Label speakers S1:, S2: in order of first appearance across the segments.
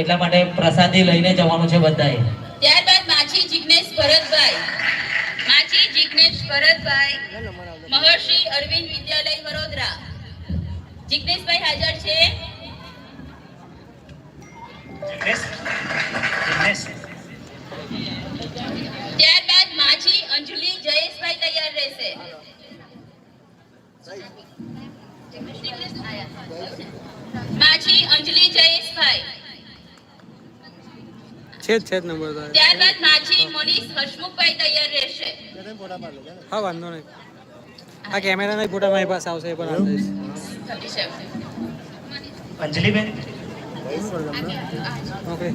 S1: એટલા માટે પ્રસાદી લઈને જવાનું છે બધાએ.
S2: ત્યારબાદ માછી જિગ્નેશ ભરતભાઈ. માછી જિગ્નેશ ભરતભાઈ. મહર્ષિ અરવિંદ વિદ્યાલય વડોદરા. જિગ્નેશભાઈ હાજર છે. ત્યારબાદ માછી અંજલિ જયેશભાઈ તૈયાર રહેશે. માછી અંજલિ જયેશભાઈ.
S3: છે જ છે જ નંબર
S2: ત્યારબાદ માછી મનીષ હસમુખભાઈ તૈયાર રહેશે.
S3: હા વાંધો નહીં. આ કેમેરાના ફોટા મારી પાસે આવશે એ પણ દઈશ
S4: Anjaliben?
S3: Okay.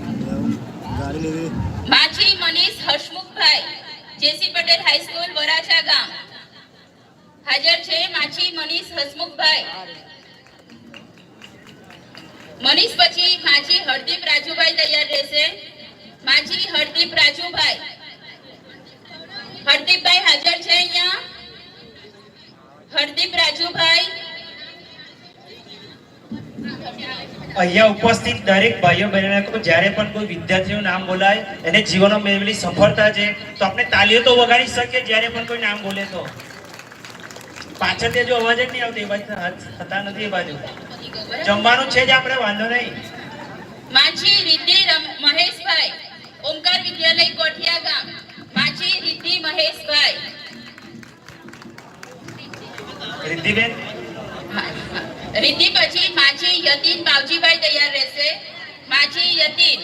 S2: Machhi Manish Hasmukhbhai J C Patel high school Varachha ગામ. હાજર છે માછી મનીષ હસમુખભાઈ. મનીષ પછી માછી હરદીપ રાજુભાઈ તૈયાર રહેશે. માછી હરદીપ રાજુભાઈ. હરદીપભાઈ હાજર છે અહીંયા. હરદીપ રાજુભાઈ.
S4: અહીંયા ઉપસ્થિત દરેક ભાઈઓ બહેનો જ્યારે પણ કોઈ વિદ્યાર્થીનું નામ બોલાય એને જીવનમાં મેળવેલી સફળતા છે તો આપણે તાલીઓ તો વગાડી શકીએ જ્યારે પણ કોઈ નામ બોલે તો. પાછળથી જો અવાજ જ નહીં આવતો એ બાજુ થતા નથી એ બાજુ. જમવાનું છે જ આપણે વાંધો નહીં.
S2: માછી રિદ્ધિ મહેશભાઈ. રિદ્ધિ મહેશભાઈ
S4: રિદ્ધિબેન
S2: રિદ્ધિ પછી માછી યતીન બાવજીભાઈ તૈયાર રહેશે માછી યતીન